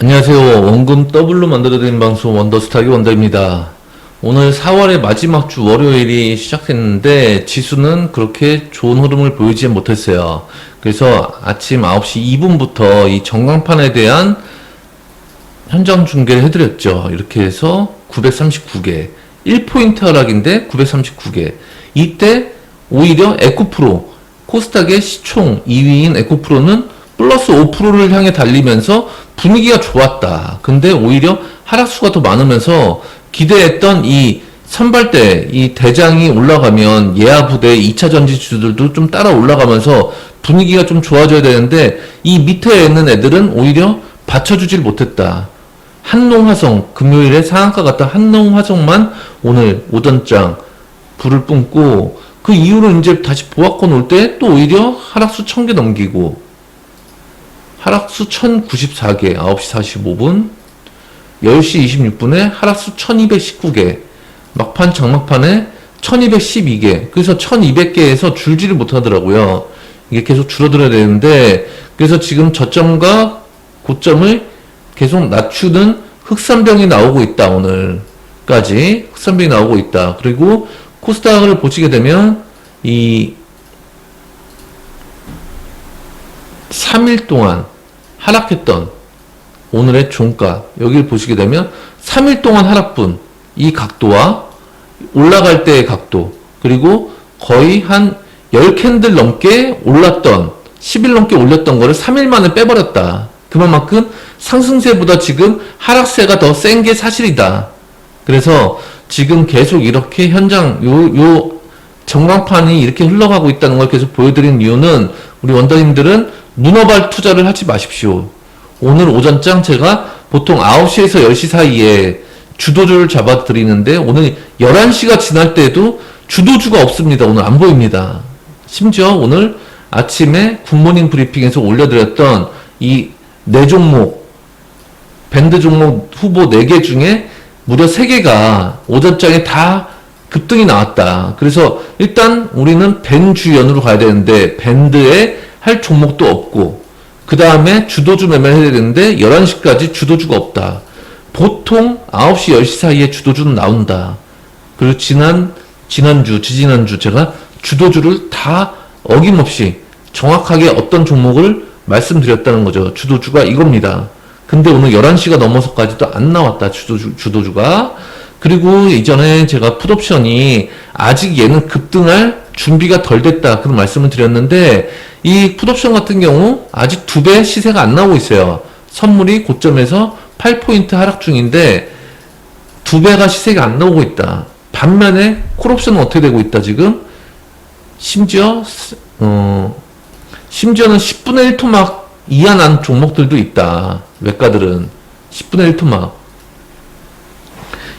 안녕하세요. 원금 더블로 만들어드린 방송 원더스타기 원더입니다. 오늘 4월의 마지막 주 월요일이 시작했는데 지수는 그렇게 좋은 흐름을 보이지 못했어요. 그래서 아침 9시 2분부터 이 전광판에 대한 현장 중계를 해드렸죠. 이렇게 해서 939개. 1포인트 하락인데 939개. 이때 오히려 에코프로, 코스닥의 시총 2위인 에코프로는 플러스 5%를 향해 달리면서 분위기가 좋았다. 근데 오히려 하락수가 더 많으면서 기대했던 이 선발대, 이 대장이 올라가면 예하 부대 2차 전지주들도 좀 따라 올라가면서 분위기가 좀 좋아져야 되는데 이 밑에 있는 애들은 오히려 받쳐주질 못했다. 한농화성, 금요일에 상한가 갔던 한농화성만 오늘 오전장 불을 뿜고 그 이후로 이제 다시 보합권 올 때 또 오히려 하락수 1000개 넘기고 하락수 1094개 9시 45분 10시 26분에 하락수 1219개 막판 장막판에 1212개. 그래서 1200개에서 줄지를 못하더라고요. 이게 계속 줄어들어야 되는데 그래서 지금 저점과 고점을 계속 낮추는 흑산병이 나오고 있다 오늘까지. 흑산병이 나오고 있다. 그리고 코스닥을 보시게 되면 이 3일 동안 하락했던 오늘의 종가 여기를 보시게 되면 3일 동안 하락분 이 각도와 올라갈 때의 각도 그리고 거의 한 10캔들 넘게 올랐던 10일 넘게 올렸던 거를 3일 만에 빼버렸다. 그만큼 상승세보다 지금 하락세가 더 센 게 사실이다. 그래서 지금 계속 이렇게 현장 요, 요 전광판이 이렇게 흘러가고 있다는 걸 계속 보여드린 이유는 우리 원더님들은 문어발 투자를 하지 마십시오. 오늘 오전장 제가 보통 9시에서 10시 사이에 주도주를 잡아 드리는데 오늘 11시가 지날 때도 주도주가 없습니다. 오늘 안 보입니다. 심지어 오늘 아침에 굿모닝 브리핑에서 올려드렸던 이 네 종목 밴드 종목 후보 4개 중에 무려 3개가 오전장에 다 급등이 나왔다. 그래서 일단 우리는 밴 주연으로 가야 되는데 밴드에 할 종목도 없고 그 다음에 주도주 매매를 해야 되는데 11시까지 주도주가 없다. 보통 9시, 10시 사이에 주도주는 나온다. 그리고 지난, 지난주, 지지난주 제가 주도주를 다 어김없이 정확하게 어떤 종목을 말씀드렸다는 거죠. 주도주가 이겁니다. 근데 오늘 11시가 넘어서까지도 안 나왔다. 주도주, 주도주가. 그리고 이전에 제가 풋옵션이 아직 얘는 급등할 준비가 덜 됐다. 그런 말씀을 드렸는데 이 풋옵션 같은 경우 아직 두 배 시세가 안 나오고 있어요. 선물이 고점에서 8포인트 하락 중인데 두 배가 시세가 안 나오고 있다. 반면에 콜옵션은 어떻게 되고 있다 지금? 심지어 어 심지어는 10분의 1 토막 이하 난 종목들도 있다. 외가들은 10분의 1 토막.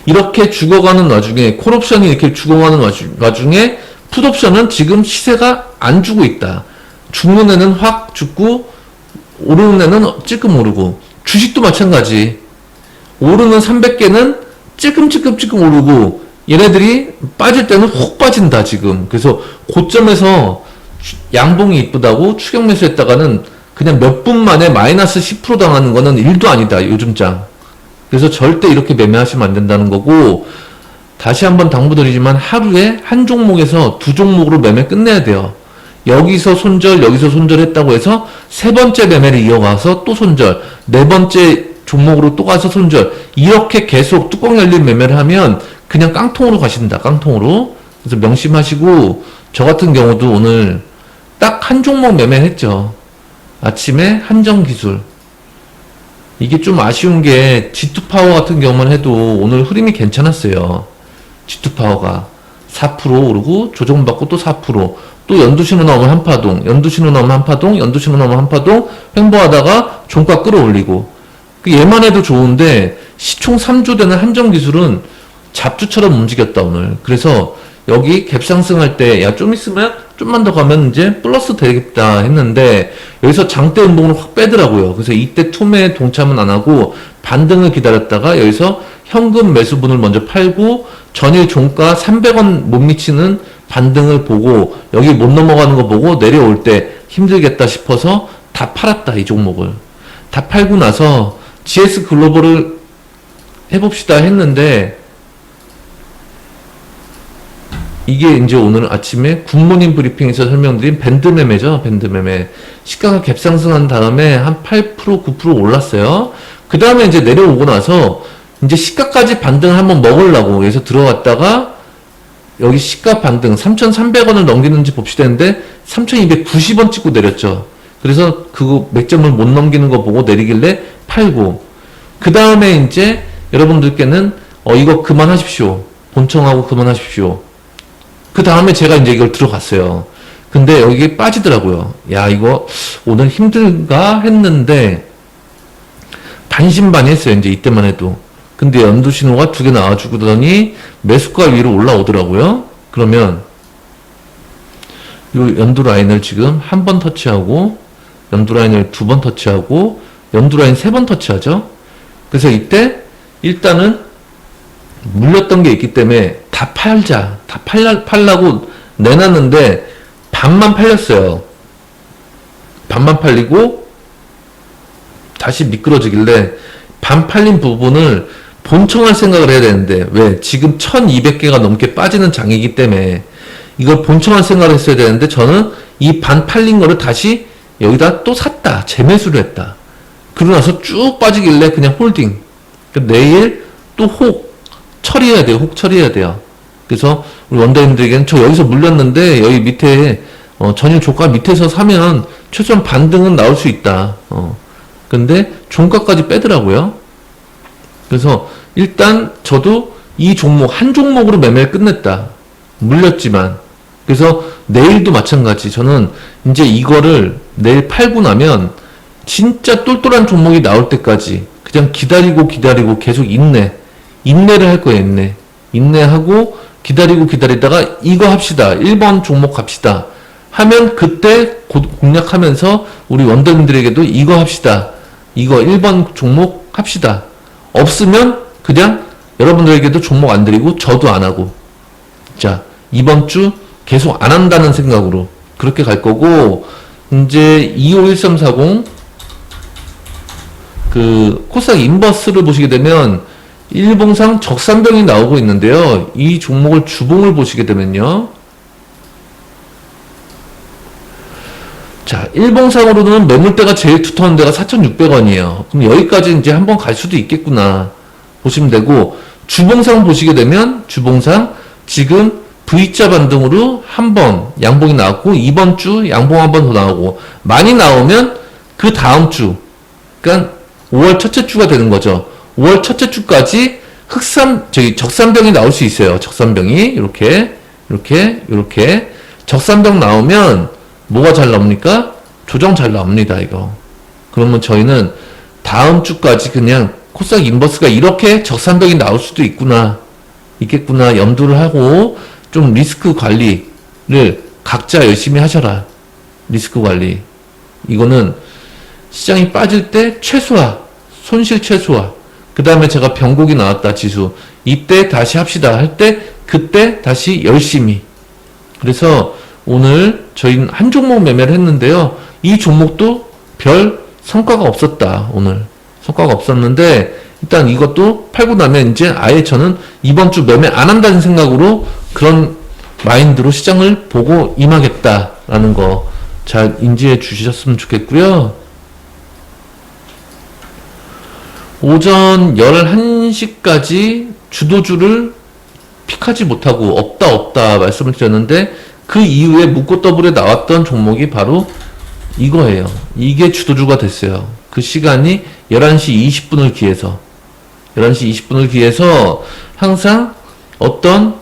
이렇게 죽어가는 와중에 콜옵션이 이렇게 죽어가는 와중- 와중에 풋옵션은 지금 시세가 안 주고 있다. 죽는 애는 확 죽고 오르는 애는 찔끔 오르고 주식도 마찬가지. 오르는 300개는 찔끔찔끔찔끔 오르고 얘네들이 빠질 때는 훅 빠진다 지금. 그래서 고점에서 추- 양봉이 이쁘다고 추격 매수했다가는 그냥 몇 분 만에 마이너스 10% 당하는 거는 일도 아니다 요즘 장. 그래서 절대 이렇게 매매하시면 안 된다는 거고 다시 한번 당부드리지만 하루에 한 종목에서 두 종목으로 매매 끝내야 돼요. 여기서 손절, 여기서 손절했다고 해서 세 번째 매매를 이어가서 또 손절, 네 번째 종목으로 또 가서 손절 이렇게 계속 뚜껑 열린 매매를 하면 그냥 깡통으로 가신다. 깡통으로. 그래서 명심하시고 저 같은 경우도 오늘 딱 한 종목 매매했죠. 아침에 한정 기술 이게 좀 아쉬운 게 G2 파워 같은 경우만 해도 오늘 흐름이 괜찮았어요. G2 파워가 4% 오르고 조정받고 또 4%, 또 연두신호 나오면 한파동, 연두신호 나오면 한파동, 연두신호 나오면 한파동 횡보하다가 종가 끌어올리고 그 얘만 해도 좋은데 시총 3조 되는 한정 기술은 잡주처럼 움직였다 오늘. 그래서 여기 갭 상승할 때 야 좀 있으면 좀만 더 가면 이제 플러스 되겠다 했는데 여기서 장대 운동을 확 빼더라고요. 그래서 이때 투매 동참은 안 하고 반등을 기다렸다가 여기서 현금 매수분을 먼저 팔고 전일 종가 300원 못 미치는 반등을 보고 여기 못 넘어가는 거 보고 내려올 때 힘들겠다 싶어서 다 팔았다 이 종목을 다 팔고 나서 GS 글로벌을 해봅시다 했는데 이게 이제 오늘 아침에 굿모닝 브리핑에서 설명드린 밴드 매매죠. 밴드 매매. 시가가 갭상승한 다음에 한 8% 9% 올랐어요. 그 다음에 이제 내려오고 나서 이제 시가까지 반등을 한번 먹으려고 여기서 들어갔다가 여기 시가 반등 3,300원을 넘기는지 봅시다 했는데 3,290원 찍고 내렸죠. 그래서 그거 맥점을 못 넘기는 거 보고 내리길래 팔고 그 다음에 이제 여러분들께는 어 이거 그만하십시오. 본청하고 그만하십시오. 그 다음에 제가 이제 이걸 들어갔어요. 근데 여기 빠지더라고요. 야 이거 오늘 힘들가 했는데 반신반의했어요. 이제 이때만 해도. 근데 연두 신호가 두 개 나와주더니 매수가 위로 올라오더라고요. 그러면 요 연두 라인을 지금 한 번 터치하고 연두 라인을 두 번 터치하고 연두 라인 세 번 터치하죠. 그래서 이때 일단은 물렸던 게 있기 때문에 다 팔자. 다 팔라, 팔라고 내놨는데 반만 팔렸어요. 반만 팔리고 다시 미끄러지길래 반 팔린 부분을 본청할 생각을 해야 되는데 왜? 지금 1200개가 넘게 빠지는 장이기 때문에 이걸 본청할 생각을 했어야 되는데 저는 이 반 팔린 거를 다시 여기다 또 샀다. 재매수를 했다. 그러고 나서 쭉 빠지길래 그냥 홀딩. 내일 또 혹 처리해야 돼요. 혹 처리해야 돼요 그래서 우리 원더님들에게는 저 여기서 물렸는데 여기 밑에 어, 전일 조가 밑에서 사면 최소한 반등은 나올 수 있다 어. 근데 종가까지 빼더라고요 그래서 일단 저도 이 종목 한 종목으로 매매를 끝냈다. 물렸지만 그래서 내일도 마찬가지. 저는 이제 이거를 내일 팔고 나면 진짜 똘똘한 종목이 나올 때까지 그냥 기다리고 기다리고 계속 인내. 인내를 할 거예요, 인내. 인내하고 기다리고 기다리다가 이거 합시다. 1번 종목 갑시다. 하면 그때 곧 공략하면서 우리 원더님들에게도 이거 합시다. 이거 1번 종목 합시다. 없으면 그냥 여러분들에게도 종목 안 드리고 저도 안 하고 자 이번 주 계속 안 한다는 생각으로 그렇게 갈 거고 이제 251340 그 코스닥 인버스를 보시게 되면 일봉상 적산병이 나오고 있는데요. 이 종목을 주봉을 보시게 되면요. 자, 일봉상으로는 매물대가 제일 두터운 데가 4,600원이에요. 그럼 여기까지 이제 한번 갈 수도 있겠구나. 보시면 되고, 주봉상 보시게 되면, 주봉상, 지금 V자 반등으로 한 번 양봉이 나왔고, 이번 주 양봉 한 번 더 나오고, 많이 나오면 그 다음 주, 그러니까 5월 첫째 주가 되는 거죠. 5월 첫째 주까지 흑산, 저기 적산병이 나올 수 있어요. 적산병이. 이렇게, 이렇게, 이렇게. 적산병 나오면, 뭐가 잘 나옵니까? 조정 잘 나옵니다, 이거. 그러면 저희는 다음 주까지 그냥 코스닥 인버스가 이렇게 적산벽이 나올 수도 있구나, 있겠구나, 염두를 하고 좀 리스크 관리를 각자 열심히 하셔라. 리스크 관리. 이거는 시장이 빠질 때 최소화, 손실 최소화. 그 다음에 제가 병곡이 나왔다, 지수. 이때 다시 합시다. 할 때, 그때 다시 열심히. 그래서 오늘 저희는 한 종목 매매를 했는데요. 이 종목도 별 성과가 없었다. 오늘 성과가 없었는데 일단 이것도 팔고 나면 이제 아예 저는 이번 주 매매 안 한다는 생각으로 그런 마인드로 시장을 보고 임하겠다라는 거 잘 인지해 주셨으면 좋겠고요. 오전 11시까지 주도주를 픽하지 못하고 없다 없다 말씀을 드렸는데 그 이후에 묶고 더블에 나왔던 종목이 바로 이거예요. 이게 주도주가 됐어요. 그 시간이 11시 20분을 기해서 11시 20분을 기해서 항상 어떤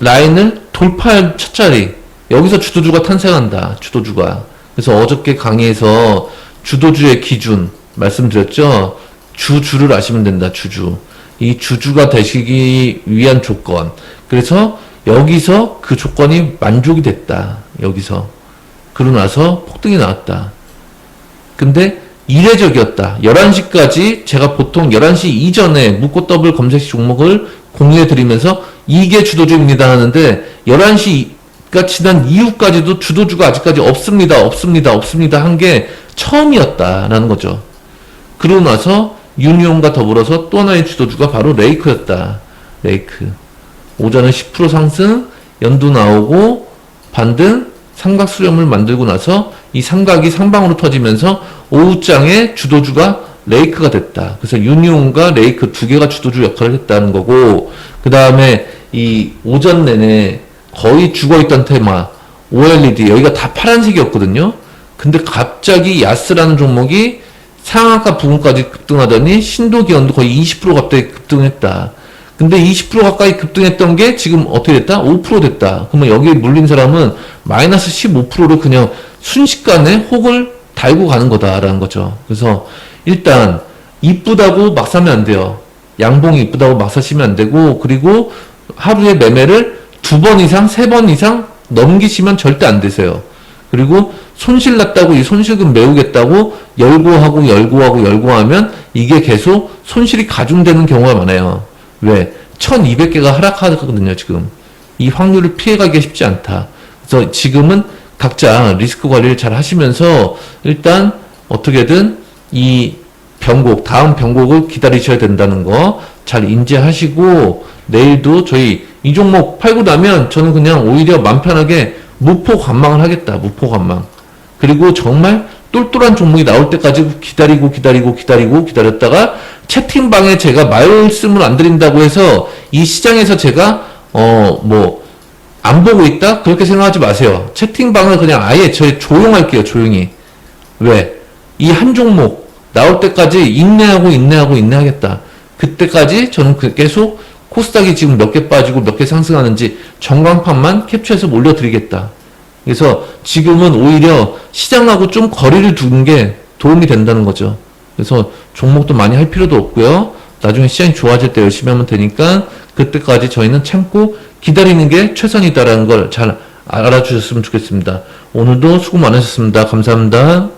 라인을 돌파할 첫 자리 여기서 주도주가 탄생한다. 주도주가. 그래서 어저께 강의에서 주도주의 기준 말씀드렸죠. 주주를 아시면 된다. 주주. 이 주주가 되시기 위한 조건. 그래서 여기서 그 조건이 만족이 됐다. 여기서. 그러고 나서 폭등이 나왔다. 근데 이례적이었다. 11시까지 제가 보통 11시 이전에 묶고 더블 검색 종목을 공유해 드리면서 이게 주도주입니다 하는데 11시가 지난 이후까지도 주도주가 아직까지 없습니다. 없습니다. 없습니다. 한 게 처음이었다라는 거죠. 그러고 나서 유니온과 더불어서 또 하나의 주도주가 바로 레이크였다. 레이크. 오전은 10% 상승, 연도 나오고 반등, 삼각 수렴을 만들고 나서 이 삼각이 상방으로 터지면서 오후장에 주도주가 레이크가 됐다. 그래서 유니온과 레이크 두 개가 주도주 역할을 했다는 거고, 그 다음에 이 오전 내내 거의 죽어있던 테마, OLED, 여기가 다 파란색이었거든요. 근데 갑자기 야스라는 종목이 상한가 부분까지 급등하더니 신도기온도 거의 20% 갑자기 급등했다. 근데 20% 가까이 급등했던 게 지금 어떻게 됐다? 5% 됐다. 그러면 여기에 물린 사람은 마이너스 15%를 그냥 순식간에 혹을 달고 가는 거다라는 거죠. 그래서 일단 이쁘다고 막 사면 안 돼요. 양봉이 이쁘다고 막 사시면 안 되고 그리고 하루에 매매를 두 번 이상, 세 번 이상 넘기시면 절대 안 되세요. 그리고 손실 났다고 이 손실금 메우겠다고 열고 하고 열고 하고 열고 하면 이게 계속 손실이 가중되는 경우가 많아요. 왜? 1200개가 하락하거든요, 지금. 이 확률을 피해가기가 쉽지 않다. 그래서 지금은 각자 리스크 관리를 잘 하시면서 일단 어떻게든 이 변곡, 다음 변곡을 기다리셔야 된다는 거 잘 인지하시고 내일도 저희 이 종목 팔고 나면 저는 그냥 오히려 맘 편하게 무포 관망을 하겠다. 무포 관망. 그리고 정말 똘똘한 종목이 나올 때까지 기다리고 기다리고 기다리고 기다렸다가 채팅방에 제가 말씀을 안 드린다고 해서 이 시장에서 제가 어 뭐 안 보고 있다 그렇게 생각하지 마세요. 채팅방을 그냥 아예 저희 조용할게요. 조용히. 왜? 이 한 종목 나올 때까지 인내하고 인내하고 인내하겠다. 그때까지 저는 그 계속 코스닥이 지금 몇 개 빠지고 몇 개 상승하는지 전광판만 캡처해서 올려드리겠다. 그래서 지금은 오히려 시장하고 좀 거리를 두는 게 도움이 된다는 거죠. 그래서 종목도 많이 할 필요도 없고요. 나중에 시장이 좋아질 때 열심히 하면 되니까 그때까지 저희는 참고 기다리는 게 최선이다라는 걸 잘 알아주셨으면 좋겠습니다. 오늘도 수고 많으셨습니다. 감사합니다.